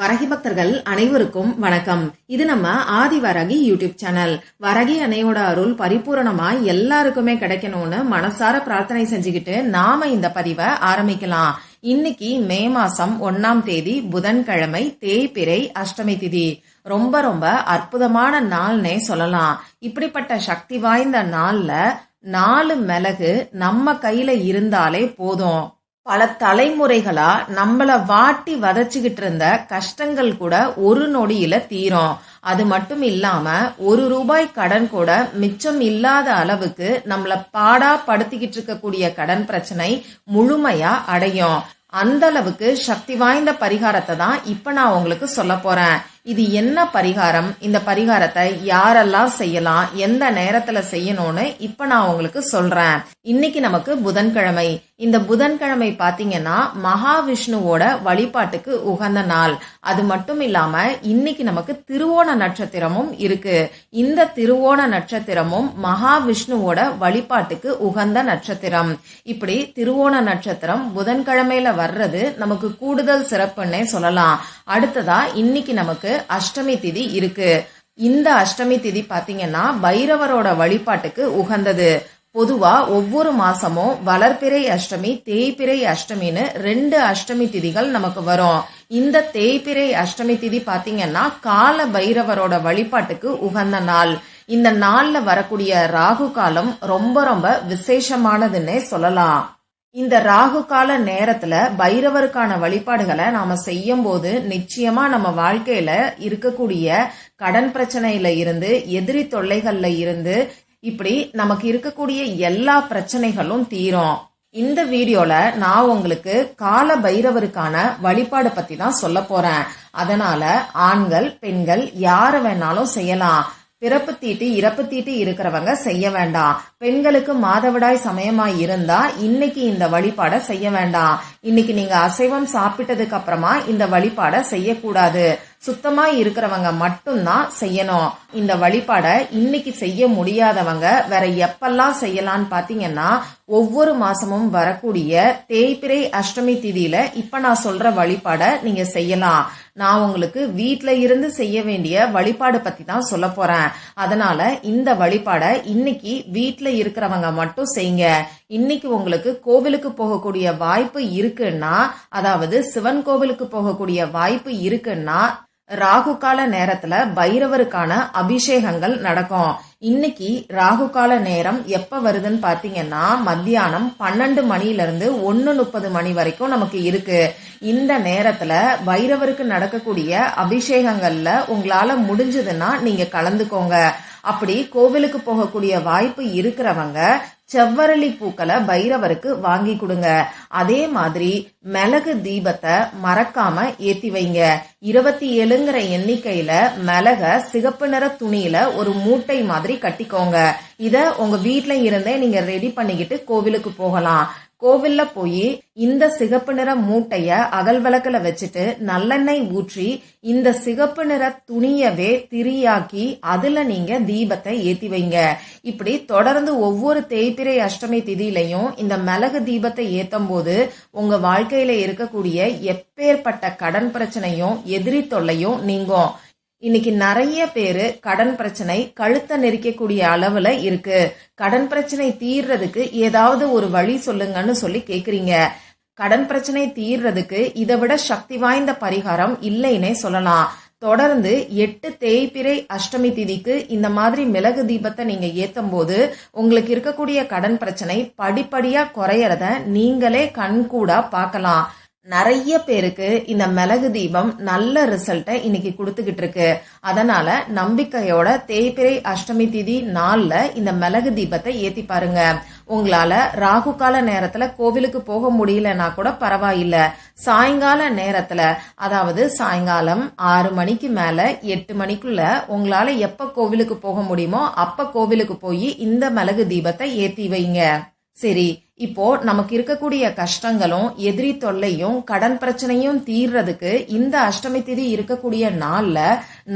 வரகி பக்தர்கள் அனைவருக்கும் வணக்கம். இது நம்ம ஆதி வரகி யூடியூப் சேனல். வரகி அன்னையோட அருள் பரிபூரணமா எல்லாருக்குமே கிடைக்கணும்னு மனசார பிரார்த்தனை செஞ்சுக்கிட்டு நாம இந்த பதிவை ஆரம்பிக்கலாம். இன்னைக்கு மே மாசம் ஒன்னாம் தேதி புதன்கிழமை தேய்பிரை அஷ்டமி திதி. ரொம்ப ரொம்ப அற்புதமான நாள்னே சொல்லலாம். இப்படிப்பட்ட சக்தி வாய்ந்த நாள்ல நாலு மிளகு நம்ம கையில இருந்தாலே போதும். பல தலைமுறைகளா நம்மள வாட்டி வதச்சிக்கிட்டு இருந்த கஷ்டங்கள் கூட ஒரு நொடியில தீரும். அது மட்டும் இல்லாம ஒரு ரூபாய் கடன் கூட மிச்சம் இல்லாத அளவுக்கு நம்மள பாடா படுத்திக்கிட்டு இருக்கக்கூடிய கடன் பிரச்சனை முழுமையா அடையும். அந்த அளவுக்கு சக்தி வாய்ந்த பரிகாரத்தை தான் இப்ப நான் உங்களுக்கு சொல்ல போறேன். இது என்ன பரிகாரம்? இந்த பரிகாரத்தை யாரெல்லாம் செய்யலாம்? எந்த நேரத்துல செய்யணும்னு இப்ப நான் உங்களுக்கு சொல்றேன். இன்னைக்கு நமக்கு புதன்கிழமை. இந்த புதன்கிழமை பாத்தீங்கன்னா மகாவிஷ்ணுவோட வழிபாட்டுக்கு உகந்த நாள். அது மட்டும் இல்லாம இன்னைக்கு நமக்கு திருவோண நட்சத்திரமும் இருக்கு. இந்த திருவோண நட்சத்திரமும் மகாவிஷ்ணுவோட வழிபாட்டுக்கு உகந்த நட்சத்திரம். இப்படி திருவோண நட்சத்திரம் புதன்கிழமையில வர்றது நமக்கு கூடுதல் சிறப்புன்னே சொல்லலாம். அடுத்ததா இன்னைக்கு நமக்கு அஷ்டமி திதி இருக்கு. இந்த அஷ்டமி திதி பாத்தீங்கன்னா பைரவரோட வழிபாட்டுக்கு உகந்தது. பொதுவா ஒவ்வொரு மாசமும் வளர்பிறை அஷ்டமி தேய்பிறை அஷ்டமின்னு ரெண்டு அஷ்டமி திதிகள் நமக்கு வரும். இந்த தேய்பிறை அஷ்டமி திதி பாத்தீங்கன்னா கால பைரவரோட வழிபாட்டுக்கு உகந்த நாள். இந்த நாள்ல வரக்கூடிய ராகு காலம் ரொம்ப ரொம்ப விசேஷமானதுன்னே சொல்லலாம். இந்த ராகு கால நேரத்துல பைரவருக்கான வழிபாடுகளை நாம செய்யும் போது நிச்சயமா நம்ம வாழ்க்கையில இருக்கக்கூடிய கடன் பிரச்சனையில இருந்து எதிரி தொல்லைகள்ல இருந்து இப்படி நமக்கு இருக்கக்கூடிய எல்லா பிரச்சனைகளும் தீரும். இந்த வீடியோல நான் உங்களுக்கு கால பைரவருக்கான வழிபாடு பத்தி தான் சொல்ல போறேன். அதனால ஆண்கள் பெண்கள் யார வேணாலும் செய்யலாம். பிறப்பு தீட்டு இறப்பு தீட்டு இருக்கிறவங்க செய்ய வேண்டாம். பெண்களுக்கு மாதவிடாய் சமயமா இருந்தா இன்னைக்கு இந்த வழிபாட செய்ய வேண்டாம் இன்னைக்கு நீங்க அசைவம் சாப்பிட்டதுக்கு அப்புறமா இந்த வழிபாட செய்யக்கூடாது. சுத்தமா இருக்கிறவங்க மட்டும்தான் செய்யணும். இந்த வழிபாட இன்னைக்கு செய்ய முடியாதவங்க வேற எப்பெல்லாம் செய்யலாம்னு பாத்தீங்கன்னா ஒவ்வொரு மாசமும் வரக்கூடிய தேய்பிரை அஷ்டமி திதியில இப்ப நான் சொல்ற வழிபாட நீங்க செய்யலாம். நான் உங்களுக்கு வீட்ல இருந்து செய்ய வேண்டிய வழிபாடு பத்தி தான் சொல்ல போறேன். அதனால இந்த வழிபாட இன்னைக்கு வீட்ல இருக்கிறவங்க மட்டும் செய்யுங்க. இன்னைக்கு உங்களுக்கு கோவிலுக்கு போகக்கூடிய வாய்ப்பு இருக்குன்னா அதாவது சிவன் கோவிலுக்கு போகக்கூடிய வாய்ப்பு இருக்குன்னா ராகு கால நேரத்துல பைரவருக்கான அபிஷேகங்கள் நடக்கும். இன்னைக்கு ராகு கால நேரம் எப்ப வருதுன்னு பாத்தீங்கன்னா மத்தியானம் பன்னெண்டு மணில இருந்து ஒன்னு முப்பது மணி வரைக்கும் நமக்கு இருக்கு. இந்த நேரத்துல பைரவருக்கு நடக்கக்கூடிய அபிஷேகங்கள்ல உங்களால முடிஞ்சதுன்னா நீங்க கலந்துக்கோங்க. அப்படி கோவிலுக்கு போகக்கூடிய வாய்ப்பு இருக்கிறவங்க செவ்வரளி பூக்களை பைரவருக்கு வாங்கி கொடுங்க. அதே மாதிரி மிளகு தீபத்தை மறக்காம ஏத்தி வைங்க. இருபத்தி ஏழுங்கிற எண்ணிக்கையில மிளக சிகப்பு நிற துணியில ஒரு மூட்டை மாதிரி கட்டிக்கோங்க. இத உங்க வீட்ல இருந்தே நீங்க ரெடி பண்ணிக்கிட்டு கோவிலுக்கு போகலாம். கோவில்ல போய் இந்த சிகப்பு நிற மூட்டைய அகல் விளக்குல வச்சுட்டு நல்லெண்ணெய் ஊற்றி இந்த சிகப்பு நிற துணியவே திரியாக்கி அதுல நீங்க தீபத்தை ஏத்தி வைங்க. இப்படி தொடர்ந்து ஒவ்வொரு தேய்பிரை அஷ்டமி திதியிலையும் இந்த மிளகு தீபத்தை ஏத்தும் போது உங்க வாழ்க்கையில இருக்கக்கூடிய எப்பேற்பட்ட கடன் பிரச்சனையும் எதிரி தொல்லையும் நீங்கும். இன்னைக்கு நிறைய பேரு கடன் பிரச்சனை கழுத்தை நெரிக்கக்கூடிய அளவுல இருக்கு. கடன் பிரச்சனை தீர்றதுக்கு ஏதாவது ஒரு வழி சொல்லுங்கன்னு சொல்லி கேக்குறீங்க. கடன் பிரச்சனை தீர்றதுக்கு இதை விட சக்தி வாய்ந்த பரிகாரம் இல்லைன்னே சொல்லலாம். தொடர்ந்து எட்டு தேய்பிரை அஷ்டமி திதிக்கு இந்த மாதிரி மிளகு தீபத்தை நீங்க ஏத்தும் போது உங்களுக்கு இருக்கக்கூடிய கடன் பிரச்சனை படிப்படியா குறையறத நீங்களே கண்கூடா பார்க்கலாம். நிறைய பேருக்கு இந்த மிளகு தீபம் நல்ல ரிசல்ட்டை இன்னைக்கு கொடுத்துக்கிட்டு இருக்கு. அதனால நம்பிக்கையோட தேய்பிரை அஷ்டமி திதி நாள்ல இந்த மிளகு தீபத்தை ஏத்தி பாருங்க. உங்களால ராகு கால நேரத்துல கோவிலுக்கு போக முடியலன்னா கூட பரவாயில்ல. சாயங்கால நேரத்துல அதாவது சாயங்காலம் ஆறு மணிக்கு மேல எட்டு மணிக்குள்ள உங்களால எப்ப கோவிலுக்கு போக முடியுமோ அப்ப கோவிலுக்கு போய் இந்த மிளகு தீபத்தை ஏத்தி வைங்க. சரி இப்போ நமக்கு இருக்கக்கூடிய கஷ்டங்களும் எதிரி தொல்லையும் கடன் பிரச்சனையும் தீர்றதுக்கு இந்த அஷ்டமி திதி இருக்கக்கூடிய நாள்ல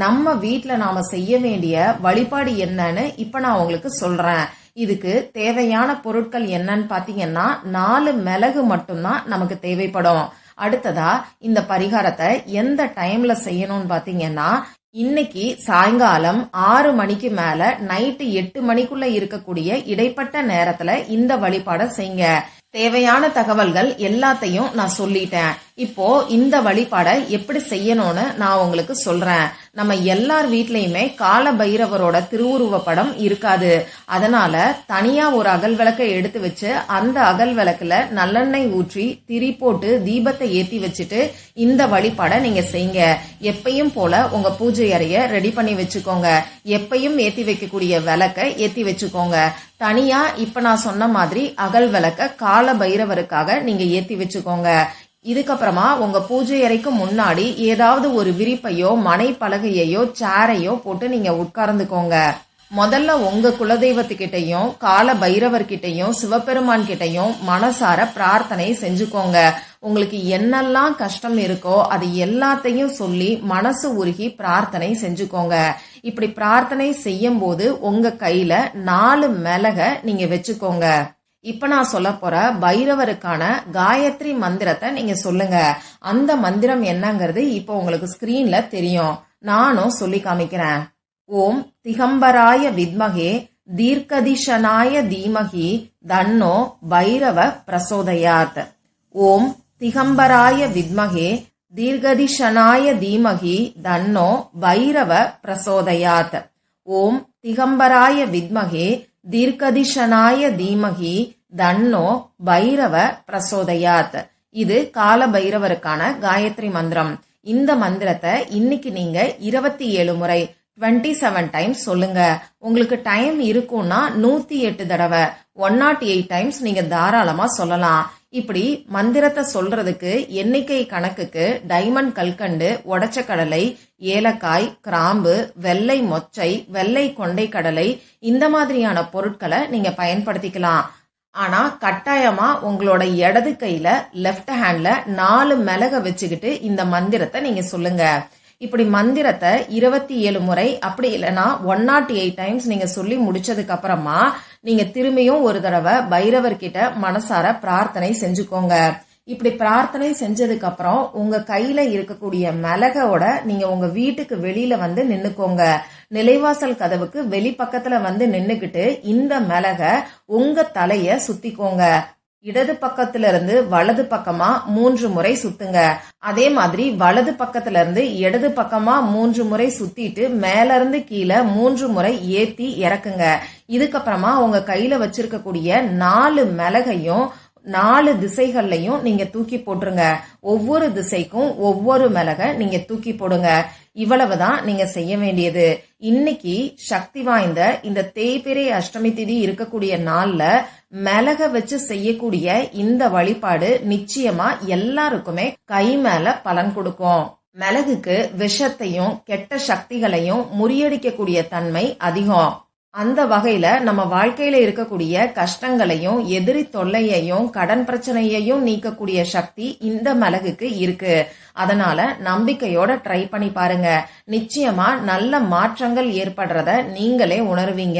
நம்ம வீட்டுல நாம செய்ய வேண்டிய வழிபாடு என்னன்னு இப்ப நான் உங்களுக்கு சொல்றேன். இதுக்கு தேவையான பொருட்கள் என்னன்னு பாத்தீங்கன்னா நாலு மிளகு மட்டும்தான் நமக்கு தேவைப்படும். அடுத்ததா இந்த பரிகாரத்தை எந்த டைம்ல செய்யணும்னு பாத்தீங்கன்னா இன்னைக்கு சாயங்காலம் ஆறு மணிக்கு மேல நைட்டு எட்டு மணிக்குள்ள இருக்கக்கூடிய இடைப்பட்ட நேரத்துல இந்த வழிபாடை செய்யுங்க. தேவையான தகவல்கள் எல்லாத்தையும் நான் சொல்லிட்டேன். இப்போ இந்த வழிபாடை எப்படி செய்யணும்னு நான் உங்களுக்கு சொல்றேன். நம்ம எல்லார் வீட்லயுமே கால பைரவரோட திருவுருவ படம் இருக்காது. அதனால தனியா ஒரு அகல் விளக்கை எடுத்து வச்சு அந்த அகல் விளக்குல நல்லெண்ணெய் ஊற்றி திரி போட்டு தீபத்தை ஏத்தி வச்சுட்டு இந்த வழிபாடை நீங்க செய்யுங்க. எப்பயும் போல உங்க பூஜை அறைய ரெடி பண்ணி வச்சுக்கோங்க. எப்பயும் ஏத்தி வைக்கக்கூடிய விளக்கை ஏத்தி வச்சுக்கோங்க. தனியா இப்ப நான் சொன்ன மாதிரி அகல் விளக்க கால பைரவருக்காக நீங்க ஏத்தி வச்சுக்கோங்க. இதுக்கப்புறமா உங்க பூஜை அறைக்கு முன்னாடி ஏதாவது ஒரு விரிப்பையோ மனை பலகையையோ சேரையோ போட்டு நீங்க உட்கார்ந்துக்கோங்க. முதல்ல உங்க குலதெய்வத்துக்கிட்டையும் கால பைரவர்கிட்டையும் சிவபெருமான் கிட்டையும் மனசார பிரார்த்தனை செஞ்சுக்கோங்க. உங்களுக்கு என்னெல்லாம் கஷ்டம் இருக்கோ அது எல்லாத்தையும் சொல்லி மனசு உருகி பிரார்த்தனை செஞ்சுக்கோங்க. இப்படி பிரார்த்தனை செய்யும் போது உங்க கையில நாலு மிளக நீங்க வச்சுக்கோங்க. இப்ப நான் சொல்ல போற பைரவருக்கான காயத்ரி மந்திரத்தை நீங்க சொல்லுங்க. அந்த மந்திரம் என்னங்கிறது இப்போ உங்களுக்கு ஸ்கிரீன்ல தெரியும். நானும் சொல்லி காமிக்கிறேன். ஓம் திகம்பராய வித்மகே தீர்க்கதிஷனாய தீமகி தன்னோ பைரவ பிரசோதயாத். ஓம் திகம்பராய வித்மகே தீர்கதிஷனாய தீமகி தன்னோ பைரவ பிரசோதயாத். ஓம் திகம்பராய வித்மகே தீர்க்கதிஷனாய தீமகி தன்னோ பைரவ பிரசோதயாத். இது கால பைரவருக்கான காயத்ரி மந்திரம். இந்த மந்திரத்தை இன்னைக்கு நீங்க இருபத்தி ஏழு முறை டுவெண்ட்டி செவன் டைம்ஸ் சொல்லுங்க. உங்களுக்கு டைம் இருக்கும்னா நூத்தி எட்டு தடவை ஒன் நாட் எயிட் டைம்ஸ் நீங்க தாராளமா சொல்லலாம். இப்படி மந்திரத்தை சொல்றதுக்கு எண்ணிக்கை கணக்குக்கு டைமண்ட் கல்கண்டு உடச்ச கடலை ஏலக்காய் கிராம்பு வெள்ளை மொச்சை வெள்ளை கொண்டை கடலை இந்த மாதிரியான பொருட்களை நீங்க பயன்படுத்திக்கலாம். ஆனா கட்டாயமா உங்களோட இடது கையில லெஃப்ட் ஹேண்ட்ல நாலு மிளக வச்சுக்கிட்டு இந்த மந்திரத்தை நீங்க சொல்லுங்க. இப்படி மந்திரத்தை இருபத்தி ஏழு முறை அப்படி இல்லைன்னா ஒன் நாட் எயிட் டைம்ஸ் நீங்க சொல்லி முடிச்சதுக்கு அப்புறமா நீங்க திரும்பியும் ஒரு தடவை பைரவர்கிட்ட மனசார பிரார்த்தனை செஞ்சுக்கோங்க. இப்படி பிரார்த்தனை செஞ்சதுக்கு அப்புறம் உங்க கையில இருக்கக்கூடிய மிளகோட நீங்க உங்க வீட்டுக்கு வெளியில வந்து நின்னுக்கோங்க. நிலைவாசல் கதவுக்கு வெளி பக்கத்துல வந்து நின்னுக்கிட்டு இந்த மிளக உங்க தலைய சுத்திக்கோங்க. இடது பக்கத்துல இருந்து வலது பக்கமா மூன்று முறை சுத்துங்க. அதே மாதிரி வலது பக்கத்துல இருந்து இடது பக்கமா மூன்று முறை சுத்திட்டு மேல இருந்து கீழே மூன்று முறை ஏத்தி இறக்குங்க. இதுக்கப்புறமா உங்க கையில வச்சிருக்கக்கூடிய நாலு மிளகையும் நாலு திசைகள்லையும் நீங்க தூக்கி போட்டுருங்க. ஒவ்வொரு திசைக்கும் ஒவ்வொரு மிளகை நீங்க தூக்கி போடுங்க. இவ்வளவுதான் நீங்க செய்ய வேண்டியது. இன்னைக்கு சக்தி வாய்ந்த இந்த தேய்பிரை அஷ்டமி திதி இருக்கக்கூடிய நாள்ல மிளக வச்சு செய்யக்கூடிய இந்த வழிபாடு நிச்சயமா எல்லாருக்குமே கை மேல பலன் கொடுக்கும். மிளகுக்கு விஷத்தையும் கெட்ட சக்திகளையும் முறியடிக்கக்கூடிய தன்மை அதிகம். அந்த வகையில நம்ம வாழ்க்கையில இருக்கக்கூடிய கஷ்டங்களையும் எதிரி தொல்லையையும் கடன் பிரச்சனையையும் நீக்கக்கூடிய சக்தி இந்த மிளகுக்கு இருக்கு. அதனால நம்பிக்கையோட ட்ரை பண்ணி பாருங்க. நிச்சயமா நல்ல மாற்றங்கள் ஏற்படுறத நீங்களே உணர்வீங்க.